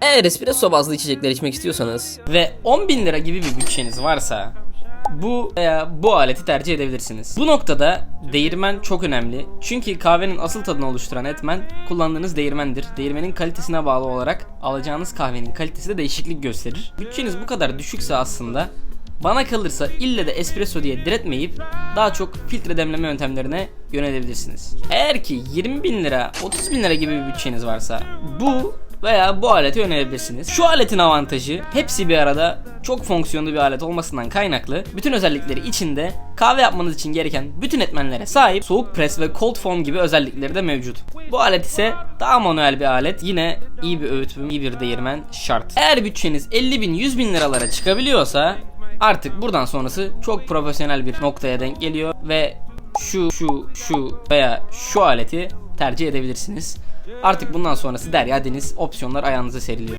Eğer espresso bazlı içecekler içmek istiyorsanız ve 10 bin lira gibi bir bütçeniz varsa bu veya bu aleti tercih edebilirsiniz. Bu noktada değirmen çok önemli. Çünkü kahvenin asıl tadını oluşturan etmen kullandığınız değirmendir. Değirmenin kalitesine bağlı olarak alacağınız kahvenin kalitesi de değişiklik gösterir. Bütçeniz bu kadar düşükse aslında bana kalırsa ille de espresso diye diretmeyip daha çok filtre demleme yöntemlerine yönelebilirsiniz. Eğer ki 20 bin lira 30 bin lira gibi bir bütçeniz varsa bu veya bu alete yönelebilirsiniz. Şu aletin avantajı hepsi bir arada çok fonksiyonlu bir alet olmasından kaynaklı bütün özellikleri içinde kahve yapmanız için gereken bütün etmenlere sahip soğuk pres ve cold foam gibi özellikleri de mevcut. Bu alet ise daha manuel bir alet. Yine iyi bir öğütüm, iyi bir değirmen şart. Eğer bütçeniz 50 bin 100 bin liralara çıkabiliyorsa artık buradan sonrası çok profesyonel bir noktaya denk geliyor ve şu şu şu veya şu aleti tercih edebilirsiniz. Artık bundan sonrası derya deniz opsiyonlar ayağınıza seriliyor.